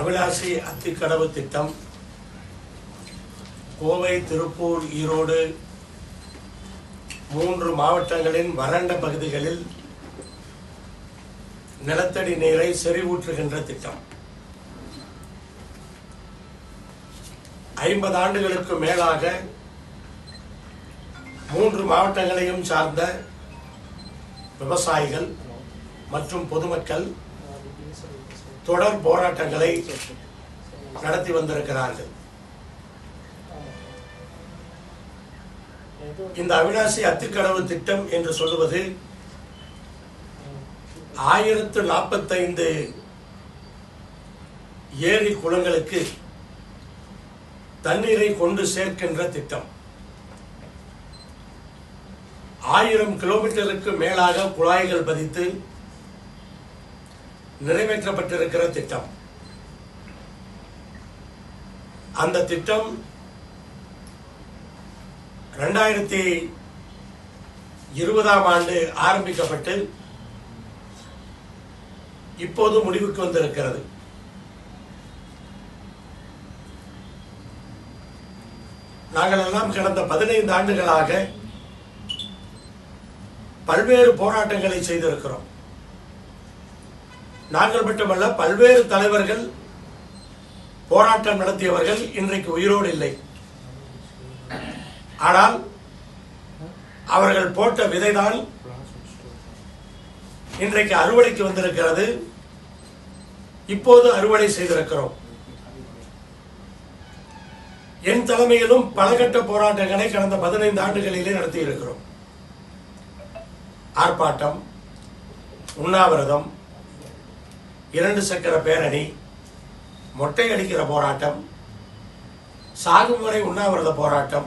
அவிலாசி அத்திக்கடவு திட்டம். கோவை திருப்பூர் ஈரோடு மூன்று மாவட்டங்களின் வறண்ட பகுதிகளில் நிலத்தடி நீரை செறிவூற்றுகின்ற திட்டம். ஐம்பது ஆண்டுகளுக்கு மேலாக மூன்று மாவட்டங்களையும் சார்ந்த விவசாயிகள் மற்றும் பொதுமக்கள் தொடர் போராட்டங்களை நடத்தி வந்திருக்கிறார்கள். இந்த அவினாசி அத்திக்கடவு திட்டம் என்று சொல்லுவது ஆயிரத்து நாற்பத்தைந்து ஏரி குளங்களுக்கு தண்ணீரை கொண்டு சேர்க்கின்ற திட்டம். ஆயிரம் கிலோமீட்டருக்கு மேலாக குழாய்கள் பதித்து நிறைவேற்றப்பட்டிருக்கிற திட்டம். அந்த திட்டம் ரெண்டாயிரத்தி இருபதாம் ஆண்டு ஆரம்பிக்கப்பட்டு இப்போது முடிவுக்கு வந்திருக்கிறது. நாங்கள் எல்லாம் கடந்த பதினைந்து ஆண்டுகளாக பல்வேறு போராட்டங்களை செய்திருக்கிறோம். நாங்கள் மட்டுமல்ல பல்வேறு தலைவர்கள் போராட்டம் நடத்தியவர்கள் இன்றைக்கு உயிரோடு இல்லை. ஆனால் அவர்கள் போட்ட விதைதான் இன்றைக்கு அறுவடைக்கு வந்திருக்கிறது. இப்போது அறுவடை செய்திருக்கிறோம். என் தலைமையிலும் பலகட்ட போராட்டங்களை கடந்த பதினைந்து ஆண்டுகளிலே நடத்தி இருக்கிறோம் ஆர்ப்பாட்டம் உண்ணாவிரதம் இரண்டு சக்கர பேரணி மொட்டை அடிக்கிற போராட்டம் சாகும் வரை உண்ணாவிரத போராட்டம்.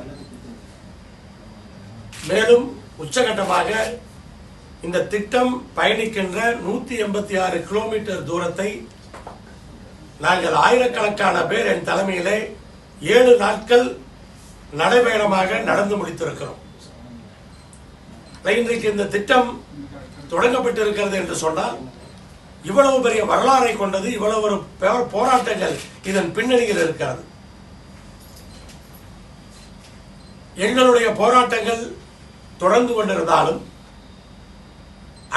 மேலும் உச்சகட்டமாக இந்த திட்டம் பயணிக்கின்ற நூத்தி எண்பத்தி ஆறு கிலோமீட்டர் தூரத்தை நாங்கள் ஆயிரக்கணக்கான பேர் என் தலைமையிலே ஏழு நாட்கள் நடைபயணமாக நடந்து முடித்திருக்கிறோம். இன்றைக்கு இந்த திட்டம் தொடங்கப்பட்டிருக்கிறது என்று சொன்னால் இவ்வளவு பெரிய வரலாறை கொண்டது இவ்வளவு ஒரு போராட்டங்கள் இதன் பின்னணியில் இருக்கிறது. எங்களுடைய போராட்டங்கள் தொடர்ந்து கொண்டிருந்தாலும்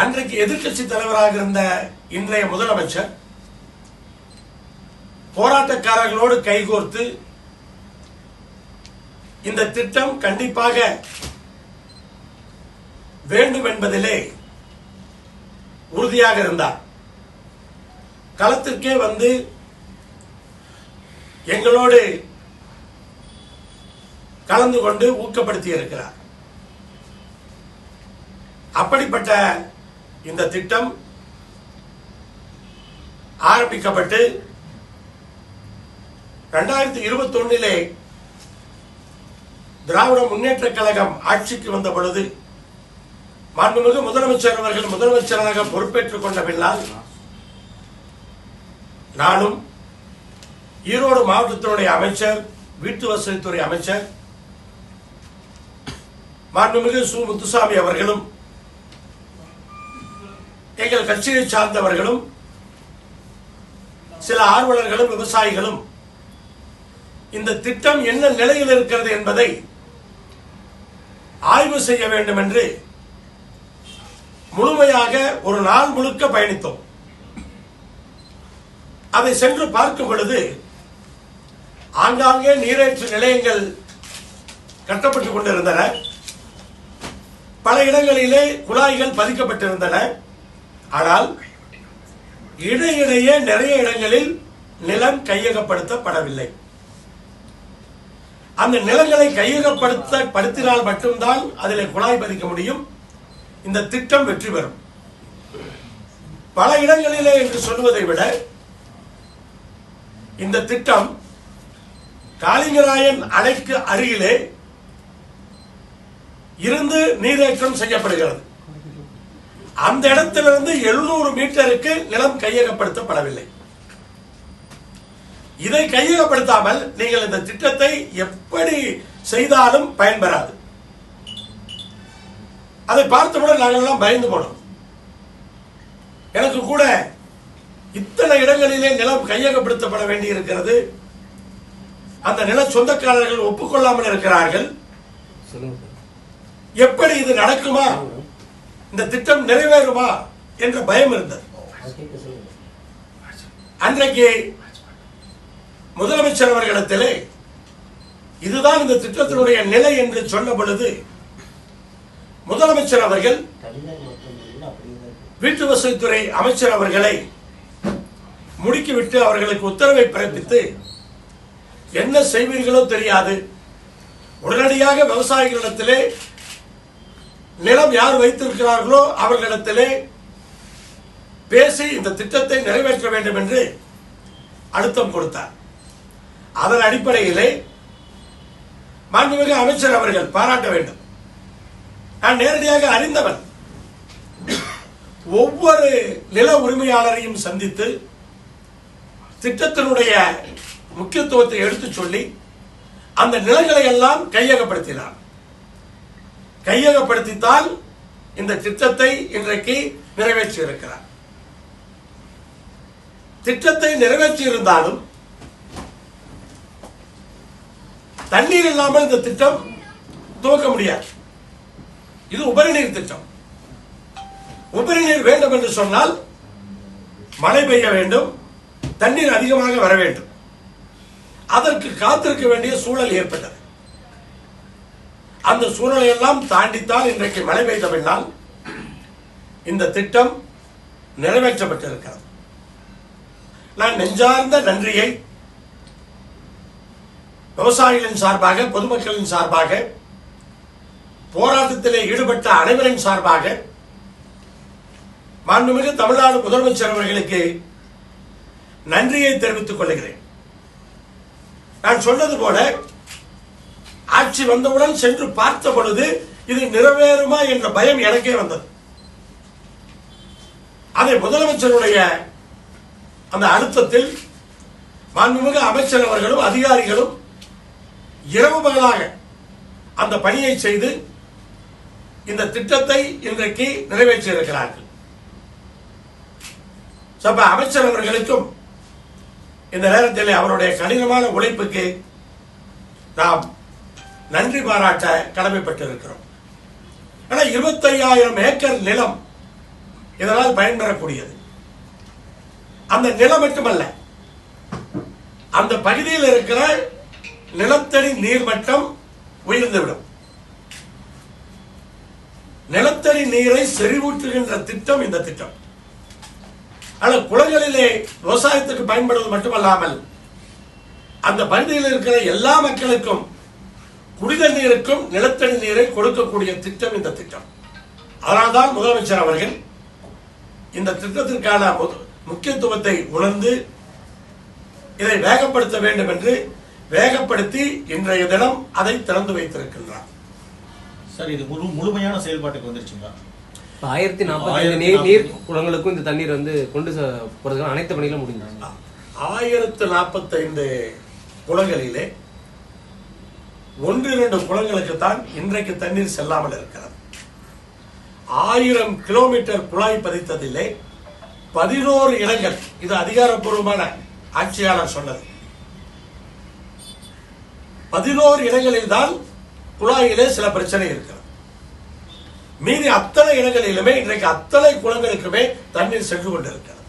அன்றைக்கு எதிர்க்கட்சி தலைவராக இருந்த இன்றைய முதலமைச்சர் போராட்டக்காரர்களோடு கைகோர்த்து இந்த திட்டம் கண்டிப்பாக வேண்டும் என்பதிலே உறுதியாக இருந்தார். களத்திற்கே வந்து எங்களோடு கலந்து கொண்டு ஊக்கப்படுத்தி இருக்கிறார். அப்படிப்பட்ட இந்த திட்டம் ஆரம்பிக்கப்பட்டு ரெண்டாயிரத்தி இருபத்தி ஒன்னிலே திராவிட முன்னேற்ற கழகம் ஆட்சிக்கு வந்த பொழுது மாண்புமிகு முதலமைச்சர் அவர்கள் முதலமைச்சராக பொறுப்பேற்றுக் கொண்ட பின்னால் நானும் ஈரோடு மாவட்டத்தினுடைய அமைச்சர் வீட்டு வசதித்துறை அமைச்சர் மாண்புமிகு சு. முத்துசாமி அவர்களும் எங்கள் கட்சியை சார்ந்தவர்களும் சில ஆர்வலர்களும் விவசாயிகளும் இந்த திட்டம் என்ன நிலையில் இருக்கிறது என்பதை ஆய்வு செய்ய வேண்டும் என்று முழுமையாக ஒரு நாள் முழுக்க பயணித்தோம். அதை சென்று பார்க்கும் பொழுது ஆங்காங்கே நீரேற்று நிலையங்கள் கட்டப்பட்டுக் கொண்டிருந்தன. பல இடங்களிலே குழாய்கள் பதிக்கப்பட்டிருந்தன. ஆனால் இடையிடையே நிறைய இடங்களில் நிலம் கையகப்படுத்தப்படவில்லை. அந்த நிலங்களை கையகப்படுத்த படுத்தினால் மட்டும்தான் அதில் குழாய் பதிக்க முடியும். இந்த திட்டம் வெற்றி பெறும். பல இடங்களிலே என்று சொல்வதை விட இந்த திட்டம் காளிங்கராயன் அணைக்கு அருகிலே இருந்து நீரேற்றம் செய்யப்படுகிறது. அந்த இடத்திலிருந்து எழுநூறு மீட்டருக்கு நிலம் கையகப்படுத்தப்படவில்லை. இதை கையகப்படுத்தாமல் நீங்கள் இந்த திட்டத்தை எப்படி செய்தாலும் பயன்பெறாது. அதை பார்த்தவுடன் நாங்கள் எல்லாம் பயந்து போனோம். எனக்கு கூட இத்தனை இடங்களிலே நிலம் கையகப்படுத்தப்பட வேண்டி இருக்கிறது அந்த நில சொந்தக்காரர்கள் ஒப்புக்கொள்ளாமல் இருக்கிறார்கள். எப்படி இது நடக்குமா? இந்த திட்டம் நிறைவேறுமா என்ற பயம் இருந்தது. அன்றைக்கு முதலமைச்சர் அவர்களிடத்திலே இதுதான் இந்த திட்டத்தினுடைய நிலை என்று சொன்ன பொழுது முதலமைச்சர் அவர்கள் வீட்டு வசதித்துறை அமைச்சர் அவர்களை முடுக்கிவிட்டு அவர்களுக்கு உத்தரவை பிறப்பித்து என்ன செய்வீர்களோ தெரியாது. உடனடியாக விவசாயிகளிடத்திலே நிலம் யார் வைத்திருக்கிறார்களோ அவர்களிடத்திலே பேசி இந்த திட்டத்தை நிறைவேற்ற வேண்டும் என்று அழுத்தம் கொடுத்தார். அதன் அடிப்படையிலே மாண்புமிகு அமைச்சர் அவர்கள் பாராட்ட வேண்டும். நான் நேரடியாக அறிந்தவன். ஒவ்வொரு நில உரிமையாளரையும் சந்தித்து திட்டத்தினுடைய முக்கியத்துவத்தை எடுத்துச் சொல்லி அந்த நிலங்களை எல்லாம் கையகப்படுத்தினார். கையகப்படுத்தித்தான் இந்த திட்டத்தை இன்றைக்கு நிறைவேற்றி இருக்கிறார் திட்டத்தை நிறைவேற்றி இருந்தாலும் தண்ணீர் இல்லாமல் இந்த திட்டம் துவக்க முடியாது. இது உபரிநீர் திட்டம். உபரிநீர் வேண்டும் என்று சொன்னால் மழை பெய்ய வேண்டும் தண்ணீர் அதிகமாக வர வேண்டும். அதற்கு காத்திருக்க வேண்டிய சூழல் ஏற்பட்டது. அந்த சூழலை எல்லாம் தாண்டித்தான் இன்றைக்கு மழை பெய்தவினால் இந்த திட்டம் நிறைவேற்றப்பட்டிருக்கிறது. நான் நெஞ்சார்ந்த நன்றியை விவசாயிகளின் சார்பாக பொதுமக்களின் சார்பாக போராட்டத்திலே ஈடுபட்ட அனைவரின் சார்பாக மாண்புமிகு தமிழ்நாடு முதலமைச்சர் அவர்களுக்கு நன்றியை தெரிவித்துக் கொள்கிறேன். நான் சொன்னது போல ஆட்சி வந்தவுடன் சென்று பார்த்த பொழுது இது நிறைவேறுமா என்ற பயம் எனக்கே வந்தது. அதை முதலமைச்சருடைய அந்த அழுத்தத்தில் மாண்புமிகு அமைச்சர் அவர்களும் அதிகாரிகளும் இரவு பகலாக அந்த பணியை செய்து இந்த திட்டத்தை இன்றைக்கு நிறைவேற்றியிருக்கிறார்கள். அமைச்சர் அவர்களுக்கும் இந்த நேரத்தில் அவருடைய கடினமான உழைப்புக்கு நாம் நன்றி பாராட்ட கடமைப்பட்டிருக்கிறோம். ஆனால் இருபத்தையாயிரம் ஏக்கர் நிலம் இதனால் பயன்பெறக்கூடியது. அந்த நிலம் மட்டுமல்ல அந்த பகுதியில் இருக்கிற நிலத்தடி நீர்மட்டம் உயர்ந்துவிடும். நிலத்தடி நீரை செறிவூற்றுகின்ற திட்டம் இந்த திட்டம். ஆனால் குளங்களிலே விவசாயத்துக்கு பயன்படுவது மட்டுமல்லாமல் அந்த பகுதியில் இருக்கிற எல்லா மக்களுக்கும் குடித நீருக்கும் நிலத்தடி நீரை கொடுக்கக்கூடிய திட்டம் இந்த திட்டம். அதனால்தான் முதலமைச்சர் அவர்கள் இந்த திட்டத்திற்கான முக்கியத்துவத்தை உணர்ந்து இதை வேகப்படுத்த வேண்டும் என்று வேகப்படுத்தி இன்றைய தினம் அதை திறந்து வைத்திருக்கின்றார். சார் இது முழு முழுமையான செயல்பாட்டுக்கு வந்துருச்சுங்களா? ஆயிரத்தி நாற்பத்தி நீர். குளங்களுக்கும் இந்த தண்ணீர் வந்து கொண்டு போறதுக்கான அனைத்து பணிகளும் முடிஞ்சாங்க ஆயிரத்து நாற்பத்தைந்து குளங்களிலே ஒன்று இரண்டு குளங்களுக்கு தான் இன்றைக்கு தண்ணீர் செல்லாமல் இருக்கிறது. ஆயிரம் கிலோமீட்டர் குழாய் பதித்ததிலே பதினோரு இடங்கள் இது அதிகாரப்பூர்வமான ஆட்சியாளர் சொன்னது. பதினோரு இடங்களில் தான் குழாயிலே சில பிரச்சனை இருக்கிறது மீதி அத்தனை இடங்களிலுமே இன்றைக்கு அத்தனை குளங்களுக்குமே தண்ணீர் சென்று கொண்டிருக்கிறது.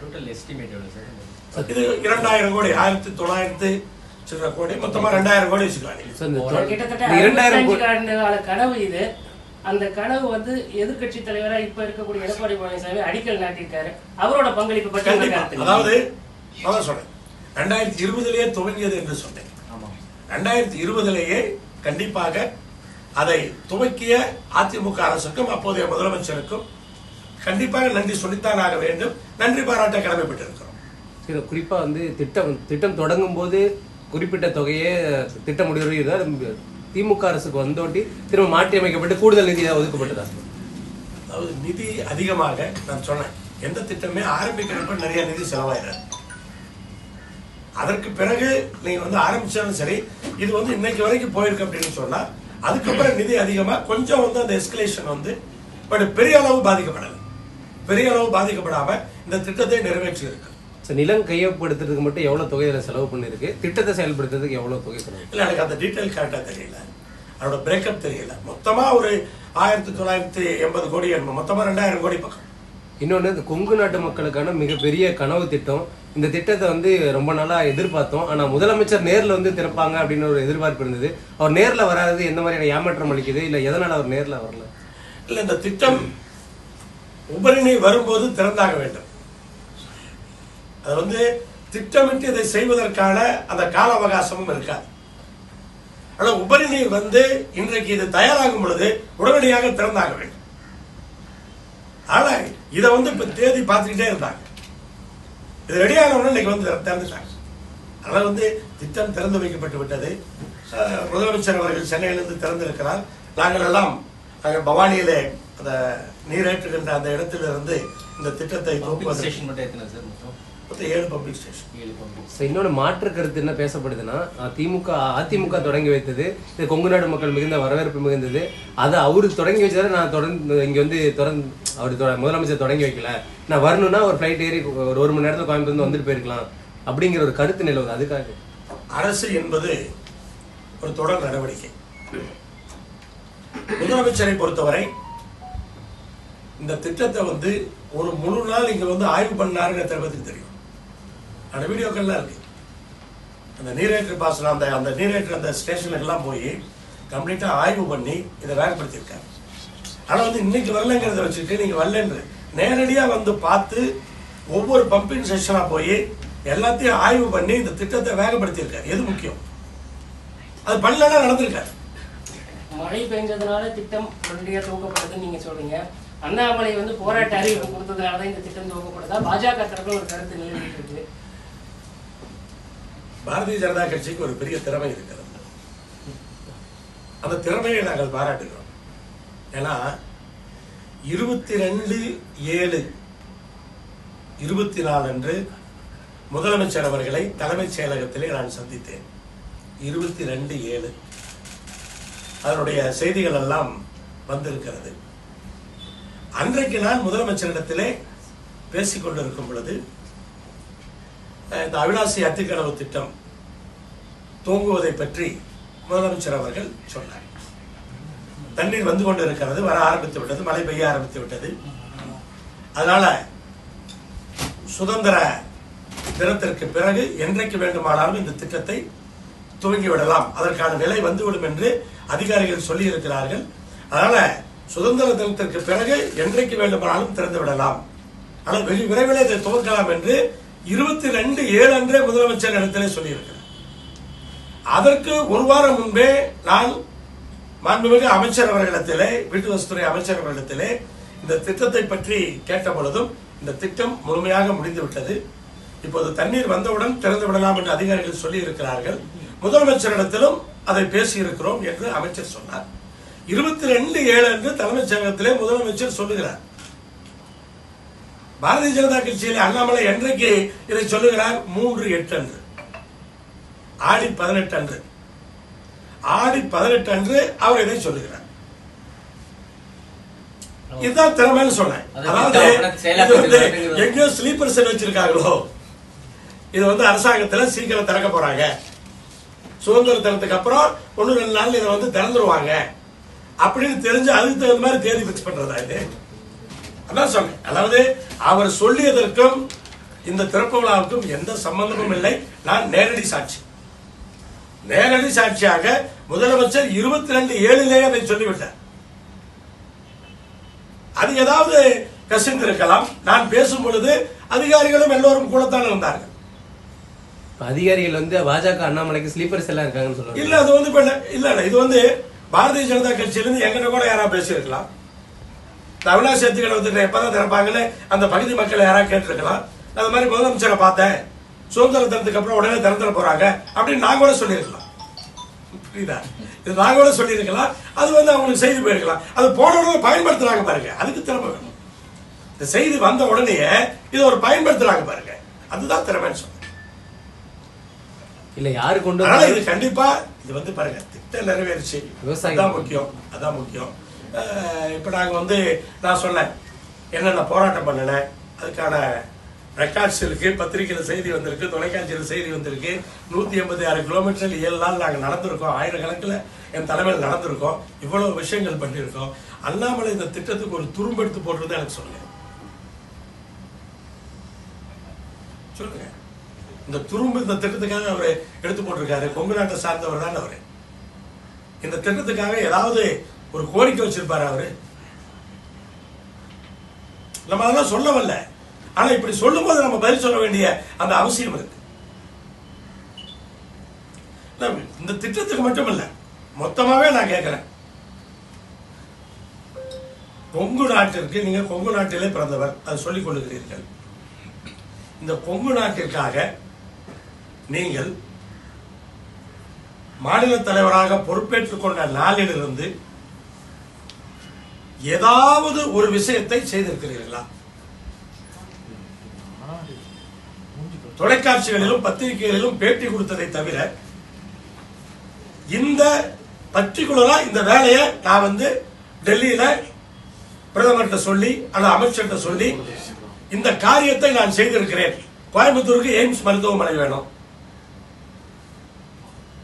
டோட்டல் எஸ்டிமேட் எவ்வளவு சார் இது இரண்டாயிரம் கோடி ஆயிரத்தி தொள்ளாயிரத்தி சில்லற கோடி மொத்தமா ரெண்டாயிரம் கோடி கிட்டத்தட்ட கனவு இது. அந்த கனவு வந்து எதிர்க்கட்சி தலைவரா இப்ப இருக்கக்கூடிய எடப்பாடி பழனிசாமி அடிக்கல் நாட்டியிருக்காரு. அவரோட பங்களிப்பு பற்றி அதாவது அதான் சொன்னேன் ரெண்டாயிரத்தி இருபதுலயே துவங்கியது என்று சொன்னேன். ஆமா ரெண்டாயிரத்தி இருபதுலேயே கண்டிப்பாக அதை துவக்கிய அதிமுக அரசுக்கும் அப்போதைய முதலமைச்சருக்கும் கண்டிப்பாக நன்றி சொல்லித்தான் ஆக வேண்டும். நன்றி பாராட்ட கடமைப்பட்டிருக்கிறோம். சரி, குறிப்பா வந்து திட்டம் திட்டம் தொடங்கும் போது குறிப்பிட்ட தொகையே திட்ட முடிவு திமுக அரசுக்கு வந்தோட்டி திரும்ப மாற்றி அமைக்கப்பட்டு கூடுதல் நிதி ஒதுக்கப்பட்டதா? அதாவது நிதி அதிகமாக நான் சொன்னேன். எந்த திட்டமே ஆரம்பிக்கிறப்ப நிறைய நிதி செலவாயிடாது அதற்கு பிறகு நீங்க வந்து ஆரம்பிச்சாலும் சரி இது வந்து இன்னைக்கு வரைக்கும் போயிருக்கு அப்படின்னு சொன்னா அதுக்கப்புறம் நிதி அதிகமா கொஞ்சம் வந்து அந்த எஸ்கலேஷன் வந்து பட் பெரிய அளவு பாதிக்கப்படலை. பெரிய அளவு பாதிக்கப்படாம இந்த திட்டத்தை நிறைவேற்றி இருக்கு ஸோ நிலம் கையப்படுத்துறதுக்கு மட்டும் எவ்வளவு தொகை இதில் செலவு பண்ணிருக்கு திட்டத்தை செயல்படுத்துறதுக்கு எவ்வளவு தொகை செலவு இல்ல எனக்கு அந்த டீட்டெயில் கரெக்டா தெரியல. அதோட பிரேக்கப் தெரியல. மொத்தமா ஒரு ஆயிரத்தி தொள்ளாயிரத்தி எண்பது கோடி என்னமோ, மொத்தமா ரெண்டாயிரம் கோடி பக்கம். இன்னொன்று இந்த கொங்கு நாட்டு மக்களுக்கான மிகப்பெரிய கனவு திட்டம். இந்த திட்டத்தை வந்து ரொம்ப நாளாக எதிர்பார்த்தோம். ஆனால் முதலமைச்சர் நேரில் வந்து திறப்பாங்க அப்படின்னு ஒரு எதிர்பார்ப்பு இருந்தது. அவர் நேரில் வராதது எந்த மாதிரியான ஏமாற்றம் அளிக்குது? இல்லை எதனால் அவர் நேரில் வரல? இல்லை இந்த திட்டம் உபரிணை வரும்போது திறந்தாக வேண்டும். அது வந்து திட்டமிட்டு இதை செய்வதற்கான அந்த கால அவகாசமும் இருக்காது. ஆனால் உபரிணை வந்து இன்றைக்கு இது தயாராகும் பொழுது உடனடியாக திறந்தாக வேண்டும். ஆனால் இதை வந்து இப்ப தேதி பார்த்துக்கிட்டே இருந்தாங்க. இது ரெடியான உடனே இன்னைக்கு வந்து திற- திறந்துட்டாங்க. அதனால வந்து திட்டம் திறந்து வைக்கப்பட்டு விட்டது. முதலமைச்சர் அவர்கள் சென்னையிலிருந்து திறந்திருக்கிறார். நாங்கள் எல்லாம் நாங்கள் பவானியிலே அந்த நீரேற்றுகின்ற அந்த இடத்திலிருந்து இந்த திட்டத்தை ஏழு ஸ்டேஷன் இன்னொன்று மாற்று கருத்து என்ன பேசப்படுதுன்னா திமுக அதிமுக தொடங்கி வைத்தது இது கொங்கு நாடு மக்கள் மிகுந்த வரவேற்பு மிகுந்தது அதை அவரு தொடங்கி வச்சதை நான் தொடர்ந்து இங்க வந்து தொடர்ந்து அவர் முதலமைச்சர் தொடங்கி வைக்கல. நான் வரணும்னா ஒரு ஃப்ளைட் ஏறி ஒரு ஒரு மணி நேரத்தில் கோயம்புத்தூர் வந்துட்டு போயிருக்கலாம் அப்படிங்கிற ஒரு கருத்து நிலவுது. அதுக்காக. அரசு என்பது ஒரு தொடர் நடவடிக்கை. முதலமைச்சரை பொறுத்தவரை இந்த திட்டத்தை வந்து ஒரு முழு நாள் இங்க வந்து ஆய்வு பண்ணாருன்னு எத்தனை பேருக்கு தெரியும். அந்த வீடியோக்கள்லாம் இருக்கு. அந்த நீரேற்று பாசனம் அந்த அந்த நீரேற்று அந்த ஸ்டேஷனுக்கெல்லாம் போய் கம்ப்ளீட்டாக ஆய்வு பண்ணி இதை வேகப்படுத்தியிருக்காரு. ஆனால் வந்து இன்னைக்கு வரலங்கிறத வச்சுட்டு நீங்கள் வரலன்று நேரடியாக வந்து பார்த்து ஒவ்வொரு பம்பிங் செஷனாக போய் எல்லாத்தையும் ஆய்வு பண்ணி இந்த திட்டத்தை வேகப்படுத்தியிருக்காரு. எது முக்கியம்? அது பண்ணலாம் நடந்திருக்காரு மழை பெஞ்சதுனால திட்டம் உடனடியாக துவக்கப்படுதுன்னு நீங்க சொல்றீங்க. அண்ணாமலை வந்து போராட்ட அறிவிப்பு கொடுத்ததுனால தான் இந்த திட்டம் துவக்கப்படுதா பாஜக தரப்பில் ஒரு கருத்து நிலவிட்டு இருக்கு. பாரதிய ஜனதா கட்சிக்கு ஒரு பெரிய திறமை இருக்கிறது. அந்த திறமையை நாங்கள் பாராட்டுகிறோம். ஏன்னா இருபத்தி ரெண்டு ஏழு இருபத்தி நாலு அன்று முதலமைச்சர் அவர்களை தலைமைச் செயலகத்திலே நான் சந்தித்தேன். இருபத்தி ரெண்டு ஏழு. அதனுடைய செய்திகள் எல்லாம் வந்திருக்கிறது. அன்றைக்கு நான் முதலமைச்சரிடத்திலே பேசிக்கொண்டிருக்கும் பொழுது இந்த அவினாசி அத்திக்கடவு திட்டம் தூங்குவதை பற்றி முதலமைச்சர் அவர்கள் சொன்னார். தண்ணீர் வந்து கொண்டு இருக்கிறது வர ஆரம்பித்து விட்டது மழை பெய்ய ஆரம்பித்து விட்டது. அதனால சுதந்திர தினத்திற்கு பிறகு என்றைக்கு வேண்டுமானாலும் இந்த திட்டத்தை துவங்கி விடலாம் அதற்கான நிலை வந்துவிடும் என்று அதிகாரிகள் சொல்லி இருக்கிறார்கள் அதனால சுதந்திர தினத்திற்கு பிறகு என்றைக்கு வேண்டுமானாலும் திறந்து விடலாம் ஆனால் வெகு விரைவில் இதை துவக்கலாம் என்று இருபத்தி ரெண்டு ஏழு அன்றே முதலமைச்சர் இடத்திலே சொல்லியிருக்கிறார். அதற்கு ஒரு வாரம் முன்பே நான் மாண்புமிகு அமைச்சர் அவர்களிடத்திலே வீட்டு வசதித்துறை அமைச்சர் அவர்களிடத்திலே இந்த திட்டத்தை பற்றி கேட்ட பொழுதும் இந்த திட்டம் முழுமையாக முடிந்துவிட்டது. இப்போது தண்ணீர் வந்தவுடன் திறந்து விடலாம் என்று அதிகாரிகள் சொல்லி இருக்கிறார்கள் முதலமைச்சரிடத்திலும் அதை பேசியிருக்கிறோம் என்று அமைச்சர் சொன்னார். இருபத்தி ரெண்டு ஏழு அன்று தலைமைச் செயலகத்திலே முதலமைச்சர் சொல்லுகிறார். பாரதிய ஜனதா கட்சியிலே அண்ணாமலை என்றைக்கு இதை சொல்லுகிறார்? மூன்று எட்டு அன்று. ஆடி பதினெட்டு அன்று. ஆடி பதினெட்டு அன்று அவர் இதை சொல்லுகிறார். இதுதான் திறமைன்னு சொன்னேன். அது அதாவது இது வந்து. எங்கேயோ ஸ்லீப்பர் செல் வச்சிருக்காங்களோ? இது வந்து அரசாங்கத்துல சீக்கிரம் திறக்க போறாங்க. சுதந்திர தினத்துக்கு அப்புறம் ஒன்னு ரெண்டு நாள் இதை வந்து திறந்துருவாங்க. அப்படின்னு தெரிஞ்சு அதுக்கு தகுந்த மாதிரி தேதி பிக்ஸ் பண்றதா இது? அதான் சொன்னேன். அதாவது அவர் சொல்லியதற்கும் இந்த திறப்பு விழாவுக்கும் எந்த சம்பந்தமும் இல்லை. நான் நேரடி சாட்சி. நேரடி சாட்சியாக முதலமைச்சர் இருபத்தி ரெண்டு ஏழுலேயே அதை சொல்லிவிட்டார். அது ஏதாவது கசிந்திருக்கலாம் நான் பேசும் பொழுது அதிகாரிகளும் எல்லோரும் கூடத்தான் இருந்தார்கள். அதிகாரிகள் வந்து பாஜக அண்ணாமலைக்கு ஸ்லீப்பர்ஸ் எல்லாம் இருக்காங்கன்னு சொல்லுவாங்க இல்ல அது வந்து இல்ல இல்ல. இது வந்து பாரதிய ஜனதா கட்சியிலிருந்து எங்கிட்ட கூட யாராவது பேசியிருக்கலாம். அவினாசி அத்திகளை வந்துட்டு எப்பதான் திறப்பாங்கன்னு அந்த பகுதி மக்களை யாராவது கேட்டிருக்கலாம். அந்த மாதிரி முதலமைச்சரை பார்த்தேன். சுதந்திர தினத்துக்கு அப்புறம் உடனே திறந்துட போறாங்க அப்படின்னு நான் கூட சொல்லியிருக்கலாம். புரியுதா? இது நான் கூட சொல்லியிருக்கலாம். அது வந்து அவங்களுக்கு செய்தி போயிருக்கலாம். அது போன உடனே பயன்படுத்துறாங்க பாருங்க. அதுக்கு திறமை வேணும். இந்த செய்தி வந்த உடனே இது ஒரு பயன்படுத்துறாங்க பாருங்க. அதுதான் திறமைன்னு சொல்றேன். இல்ல யாரு கொண்டு இது கண்டிப்பா இது வந்து பாருங்க திட்டம் நிறைவேறுச்சு. விவசாயி- அதான் முக்கியம். அதான் முக்கியம். இப்போ நாங்கள் வந்து நான் சொன்னேன் என்னென்ன போராட்டம் பண்ணினேன் அதுக்கான ரெக்கார்ட்ஸ் இருக்குது பத்திரிக்கையில் செய்தி வந்திருக்கு தொலைக்காட்சியில் செய்தி வந்திருக்கு நூற்றி எண்பத்தி ஆறு கிலோமீட்டர் ஏழு நாள் நாங்கள் நடந்திருக்கோம் ஆயிரக்கணக்கில் என் தலைமையில் நடந்திருக்கோம் இவ்வளோ விஷயங்கள் பண்ணியிருக்கோம். அண்ணாமலை இந்த திட்டத்துக்கு ஒரு துரும்பெடுத்து போடுறது எனக்கு சொல்லுங்க. சொல்லுங்க. இந்த துரும்பு இந்த திட்டத்துக்காக அவர் எடுத்து போட்டிருக்காரு கொங்கு நாட்டை சார்ந்தவர் தான் அவர். இந்த திட்டத்துக்காக ஏதாவது ஒரு கோரிக்கை வச்சிருப்பாரு அவரு. நம்ம அதெல்லாம் சொல்ல வரல ஆனா இப்படி சொல்லும் போது நம்ம பதில் சொல்ல வேண்டிய அந்த அவசியம் இருக்கு. இந்த திட்டத்துக்கு மட்டும் இல்ல மொத்தமாவே நான் கேட்கிறேன் கொங்கு நாட்டிற்கு நீங்க கொங்கு நாட்டிலே பிறந்தவர். அதை சொல்லிக் கொள்ளுகிறீர்கள். இந்த கொங்கு நாட்டிற்காக நீங்கள் மாநில தலைவராக பொறுப்பேற்றுக் கொண்ட நாளிலிருந்து ஏதாவது ஒரு விஷயத்தை செய்திருக்கிறீர்களா? தொலைக்காட்சிகளிலும் பத்திரிகைகளிலும் பேட்டி கொடுத்ததை தவிர இந்த பர்டிகுலரா இந்த வேலையை நான் வந்து டெல்லியில பிரதமர்கிட்ட சொல்லி அல்லது அமைச்சர்கிட்ட சொல்லி இந்த காரியத்தை நான் செய்திருக்கிறேன். கோயம்புத்தூருக்கு எய்ம்ஸ் மருத்துவமனை வேணும்.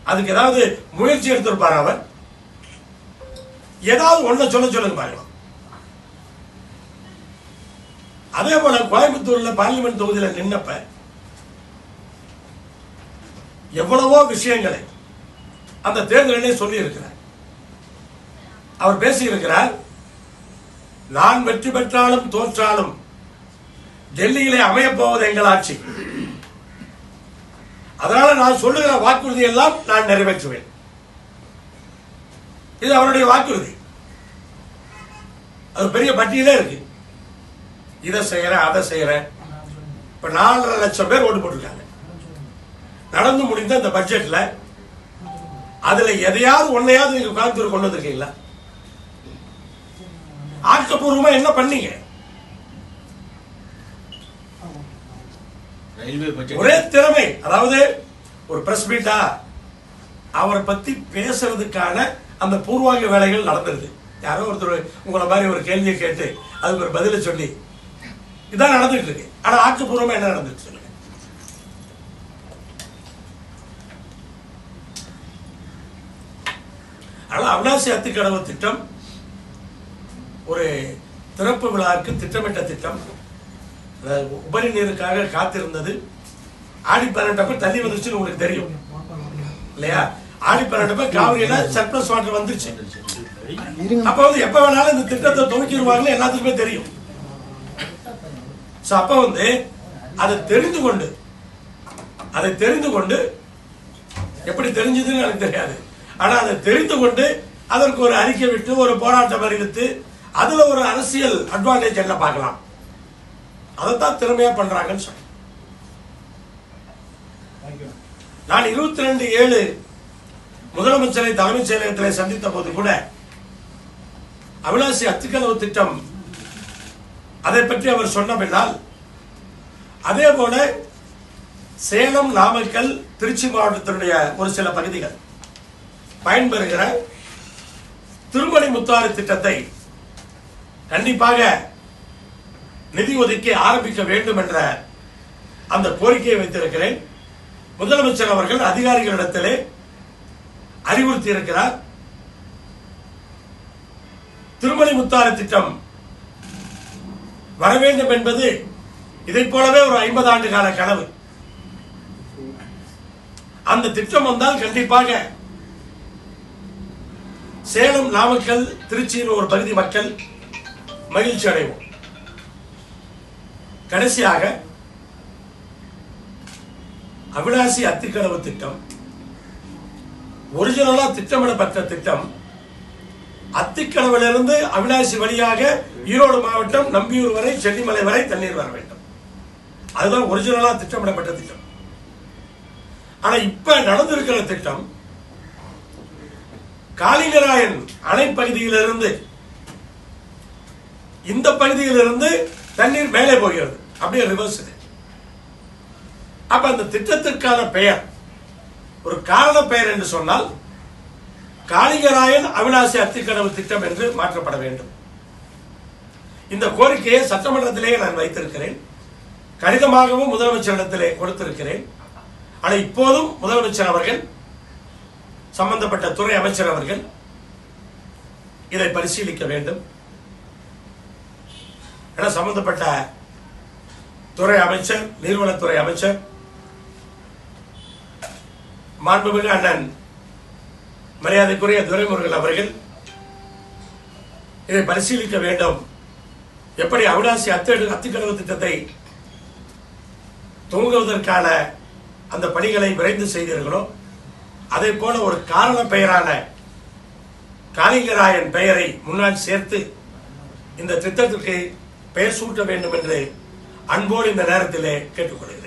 அதுக்கு ஏதாவது முயற்சி எடுத்திருப்பார் அவர்? ஏதாவது ஒன்றை சொல்ல சொல்லுங்க பாருங்க. அதே போல கோயம்புத்தூர்ல பார்லிமெண்ட் தொகுதியில நின்னப்ப எவ்வளவோ விஷயங்களை அந்த தேர்தலிலே சொல்லி இருக்கிறார் அவர் பேசியிருக்கிறார் நான் வெற்றி பெற்றாலும் தோற்றாலும் டெல்லியிலே அமையப்போவது எங்கள் ஆட்சி. அதனால நான் சொல்லுகிற வாக்குறுதி எல்லாம் நான் நிறைவேற்றுவேன். இது அவருடைய வாக்குறுதி. அது பெரிய பட்டியலே இருக்கு. இதை செய்யறேன் அதை செய்யறேன். இப்ப நாலரை லட்சம் பேர் ஓட்டு போட்டிருக்காங்க. நடந்து முடிந்த இந்த பட்ஜெட்ல அதுல எதையாவது ஒன்னையாவது நீங்க கோயம்புத்தூர் கொண்டு வந்திருக்கீங்களா? ஆக்கப்பூர்வமா என்ன பண்ணீங்க? ஒரே திறமை அதாவது ஒரு பிரஸ் மீட்டா அவரை பத்தி பேசுறதுக்கான அந்த பூர்வாங்க வேலைகள் நடந்துருது யாரோ ஒருத்தர் உங்களை மாதிரி ஒரு கேள்வியை கேட்டு அதுக்கு ஒரு பதிலை சொல்லி இதான் நடந்துட்டு இருக்கு. ஆனா ஆக்கப்பூர்வமா என்ன நடந்துச்சு சொல்லுங்க. அதனால அவினாசி அத்திக்கடவு திட்டம் ஒரு திறப்பு விழாவுக்கு திட்டமிட்ட திட்டம். உபரி நீருக்காக காத்திருந்தது. ஆடி பதினெட்டப்ப தள்ளி வந்துச்சுன்னு உங்களுக்கு தெரியும். இல்லையா? ஆடி பதினெட்டப்ப காவிரியில சர்ப்ளஸ் வாட்டர் வந்துருச்சு. அப்ப வந்து எப்ப வேணாலும் இந்த திட்டத்தை துவக்கிடுவாங்கன்னு எல்லாத்துக்குமே தெரியும். So, அப்ப வந்து அதை தெரிந்து கொண்டு அதை தெரிந்து கொண்டு எப்படி தெரிஞ்சதுன்னு எனக்கு தெரியாது. ஆனா அதை தெரிந்து கொண்டு அதற்கு ஒரு அறிக்கை விட்டு ஒரு போராட்டம் அறிவித்து அதுல ஒரு அரசியல் அட்வான்டேஜ் என்ன பார்க்கலாம்? அதைத்தான் திறமையா பண்றாங்கன்னு சொல்றேன் நான் இருபத்தி ரெண்டு ஏழு முதலமைச்சரை தலைமைச் செயலகத்தில் சந்தித்த போது கூட அவினாசி அத்திக்கதவு திட்டம் அதை பற்றி அவர் சொன்னபடினால் அதே போல சேலம் நாமக்கல் திருச்சி மாவட்டத்தினுடைய ஒரு சில பகுதிகள் பயன்பெறுகிற திருமணி முத்தாறு திட்டத்தை கண்டிப்பாக நிதி ஒதுக்கி ஆரம்பிக்க வேண்டும் என்ற அந்த கோரிக்கையை வைத்திருக்கிறேன். முதலமைச்சர் அவர்கள் அதிகாரிகளிடத்திலே அறிவுறுத்தி இருக்கிறார் திருமணி முத்தாறு திட்டம் வர வேண்டும் என்பது இதைப் போலவே ஒரு ஐம்பது ஆண்டு கால கனவு. அந்த திட்டம் வந்தால் கண்டிப்பாக சேலம் நாமக்கல் திருச்சியின் ஒரு பகுதி மக்கள் மகிழ்ச்சி அடைவோம். கடைசியாக அவினாசி அத்திக்கடவு திட்டம் ஒரிஜினலா திட்டமிடப்பட்ட திட்டம் அத்திக்கடவிலிருந்து அவினாசி வழியாக ஈரோடு மாவட்டம் நம்பியூர் வரை சென்னிமலை வரை தண்ணீர் வர வேண்டும். அதுதான் ஒரிஜினலா திட்டமிடப்பட்ட திட்டம். ஆனா இப்ப நடந்திருக்கிற திட்டம் காளிங்கராயன் அணை பகுதியிலிருந்து இந்த பகுதியிலிருந்து தண்ணீர் மேலே போகிறது. அப்படியே ரிவர்ஸ் இது. அப்ப அந்த திட்டத்திற்கான பெயர் ஒரு காரண பெயர் என்று சொன்னால் காளிங்கராயன் அவிநாசி அத்திக்கடவு திட்டம் என்று மாற்றப்பட வேண்டும். இந்த கோரிக்கையை சட்டமன்றத்திலேயே நான் வைத்திருக்கிறேன். கடிதமாகவும் முதலமைச்சரிடத்திலே கொடுத்திருக்கிறேன். ஆனால் இப்போதும் முதலமைச்சர் அவர்கள் சம்பந்தப்பட்ட துறை அமைச்சர் அவர்கள் இதை பரிசீலிக்க வேண்டும். என சம்பந்தப்பட்ட துறை அமைச்சர் நீர்வளத்துறை அமைச்சர் மாண்புமிகு அண்ணன் மரியாதைக்குரிய துரைமுருகன் அவர்கள் இதை பரிசீலிக்க வேண்டும். எப்படி அவினாசி அத்தேடு அத்திக்கடவு திட்டத்தை துவங்குவதற்கான அந்த பணிகளை விரைந்து செய்தீர்களோ அதே போல ஒரு காரண பெயரான காளிங்கராயன் பெயரை முன்னால் சேர்த்து இந்த திட்டத்திற்கு பெயர் சூட்ட வேண்டும் என்று அன்போடு இந்த நேரத்திலே கேட்டுக்கொள்கிறேன்.